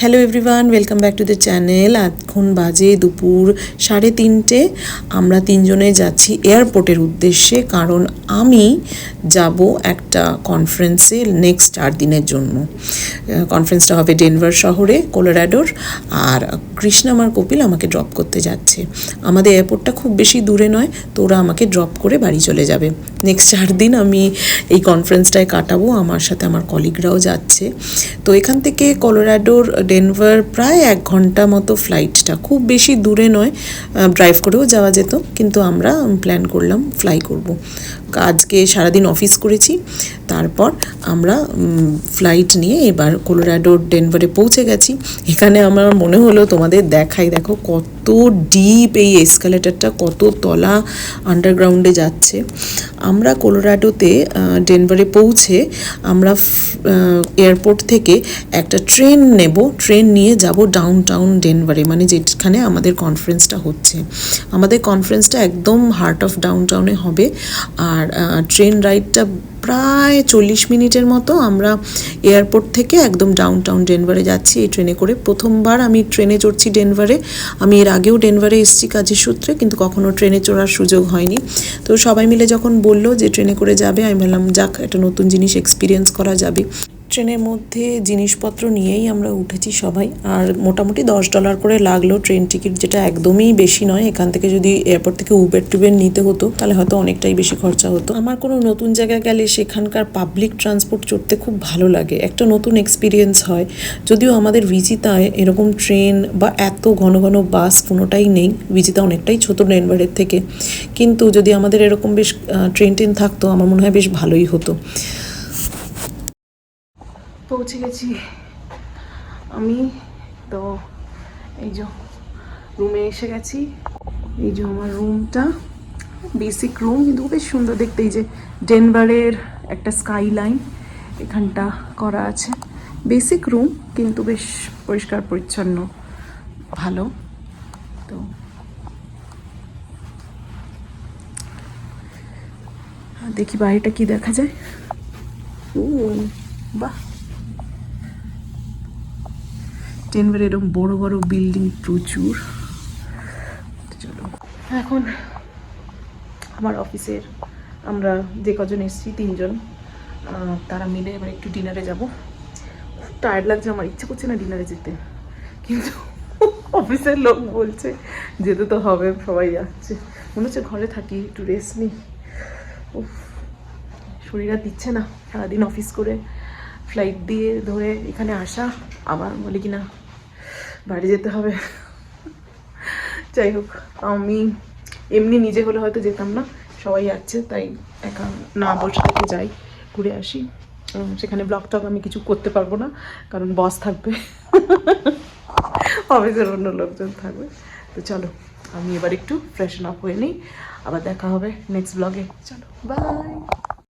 Hello everyone welcome back to the channel এখন বাজে দুপুর সাড়ে তিনটে। আমরা তিনজনে যাচ্ছি এয়ারপোর্টের উদ্দেশ্যে, কারণ আমি যাব একটা কনফারেন্সে নেক্সট চার দিনের জন্য। কনফারেন্সটা হবে ডেনভার শহরে কোলোরাডোর আর কৃষ্ণাম আর কপিল আমাকে ড্রপ করতে যাচ্ছে। আমাদের এয়ারপোর্টটা খুব বেশি দূরে নয়, তো ওরা আমাকে ড্রপ করে বাড়ি চলে যাবে। নেক্সট চার দিন আমি এই কনফারেন্সটায় কাটাবো, আমার সাথে আমার কলিগরাও যাচ্ছে। তো এখান থেকে কলোরাডোর ডেনভার প্রায় এক ঘণ্টা মতো ফ্লাইটটা খুব বেশি দূরে নয় ড্রাইভ করেও যাওয়া যেত, কিন্তু আমরা প্ল্যান করলাম ফ্লাই করব। আজকে সারাদিন অফিস করেছি। তারপর আমরা ফ্লাইট নিয়ে এবার কোলোরাডোর ডেনভারে পৌঁছে গেছি। এখানে আমার মনে হলো তোমাদের দেখাই, দেখো কত ডিপ এই এসকালেটারটা কত তলা আন্ডারগ্রাউন্ডে যাচ্ছে। আমরা কোলোরাডোতে ডেনভারে পৌঁছে আমরা এয়ারপোর্ট থেকে একটা ট্রেন নেব। ট্রেন নিয়ে যাব ডাউন টাউন ডেনভারে মানে যেখানে আমাদের কনফারেন্সটা হচ্ছে। আমাদের কনফারেন্সটা একদম হার্ট অফ ডাউন টাউনে হবে। আর ট্রেন রাইডটা প্রায় চল্লিশ মিনিটের মতো। আমরা এয়ারপোর্ট থেকে একদম ডাউন টাউন ডেনভারে যাচ্ছি এই ট্রেনে করে। প্রথমবার আমি ট্রেনে চড়ছি ডেনভারে আমি এর আগেও ডেনভারে এসেছি কাজের সূত্রে, কিন্তু কখনো ট্রেনে চড়ার সুযোগ হয়নি। তো সবাই মিলে যখন বলল যে ট্রেনে করে যাবে, আমি ভাবলাম যাক, একটা নতুন জিনিস এক্সপিরিয়েন্স করা যাবে। ট্রেনের মধ্যে জিনিসপত্র নিয়েই আমরা উঠেছি সবাই। আর মোটামুটি দশ ডলার করে লাগল ট্রেন টিকিট, যেটা একদমই বেশি নয়। এখান থেকে যদি এয়ারপোর্ট থেকে উবের টুবের নিতে হতো, তাহলে হয়তো অনেকটাই বেশি খরচা হতো। আমার কোনো নতুন জায়গায় গেলে সেখানকার পাবলিক ট্রান্সপোর্ট চড়তে খুব ভালো লাগে। একটা নতুন এক্সপিরিয়েন্স হয়। যদিও আমাদের ভিজিতায় এরকম ট্রেন বা এত ঘন ঘন বাস কোনোটাই নেই। ভিজিতা অনেকটাই ছোট ডেনভারের থেকে। কিন্তু যদি আমাদের এরকম বেশ ট্রেন ট্রেন থাকতো, আমার মনে হয় বেশ ভালোই হতো। পৌঁছে গেছি। আমি তো এই যে রুমে এসে গেছি। এই যে আমার রুমটা বেসিক রুম কিন্তু বেশ সুন্দর দেখতে। এই যে ডেনভারের একটা স্কাই লাইন এখানটা করা আছে। বেসিক রুম কিন্তু বেশ পরিষ্কার, পরিচ্ছন্ন, ভালো। তো দেখি বাড়িটা কি দেখা যায়। ও, বাহ! ডেনভার এরকম বড় বড় বিল্ডিং প্রচুর। এখন আমার অফিসের আমরা যে কজন এসেছি তিনজন তারা মিলে এবার একটু ডিনারে যাব। খুব টায়ার্ড লাগছে আমার ইচ্ছে করছে না ডিনারে যেতে। কিন্তু অফিসের লোক বলছে যেতে তো হবে সবাই যাচ্ছে। মনে হচ্ছে ঘরে থাকি একটু রেস্ট নিই। উফ, শরীর আর দিচ্ছে না। সারাদিন অফিস করে ফ্লাইট দিয়ে ধরে এখানে আসা আবার বলি কি না বাড়ি যেতে হবে। যাই হোক আমি এমনি নিজে হলে হয়তো যেতাম না, সবাই আছে, তাই একা না বসে থেকে যাই, ঘুরে আসি। সেখানে ব্লগ টক আমি কিছু করতে পারব না, কারণ বস থাকবে। অফিসের অন্য লোকজন থাকবে। তো চলো, আমি এবার একটু ফ্রেশন আপ হয়ে নিই, আবার দেখা হবে নেক্সট ব্লগে চলো বাই